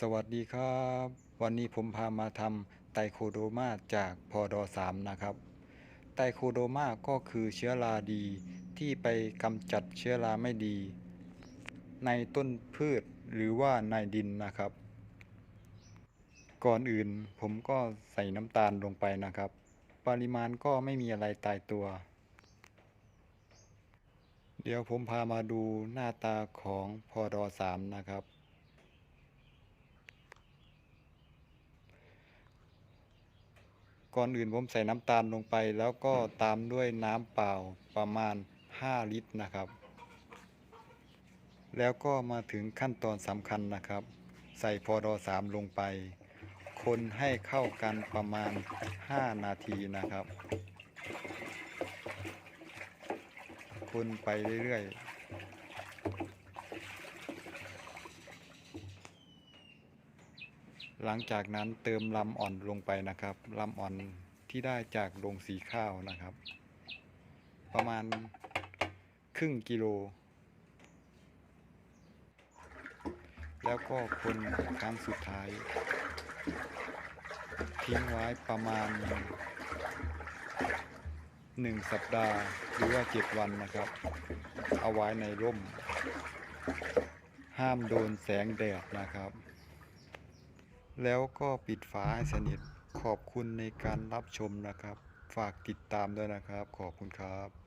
สวัสดีครับ วันนี้ผมพามาทำไตโคโดมาจากพอดอ3นะครับ ไตโคโดมาก็คือเชื้อราดีที่ไปกำจัดเชื้อราไม่ดี ในต้นพืชหรือว่าในดินนะครับ ก่อนอื่นผมก็ใส่น้ำตาลลงไปนะครับ ปริมาณก็ไม่มีอะไรตายตัว เดี๋ยวผมพามาดูหน้าตาของพอดอ3นะครับ ก่อนอื่นผมใส่น้ำตาลลงไป แล้วก็ตามด้วยน้ำเปล่าประมาณ 5 ลิตรนะครับ แล้วก็มาถึงขั้นตอนสำคัญนะครับ ใส่พอดอ3ลงไป คนให้เข้ากันประมาณ 5 นาทีนะครับ คนไปเรื่อยๆ หลังจากนั้นเติมลำอ่อนลงไปนะครับลำอ่อนที่ได้จากโรงสีข้าวนะครับ ประมาณครึ่งกิโล แล้วก็คนครั้งสุดท้าย ทิ้งไว้ประมาณหนึ่งสัปดาห์หรือว่าเจ็ดวันนะครับ เอาไว้ในร่ม ห้ามโดนแสงแดดนะครับ แล้วก็ปิดฝาให้สนิท ขอบคุณในการรับชมนะครับ ฝากติดตามด้วยนะครับ ขอบคุณครับ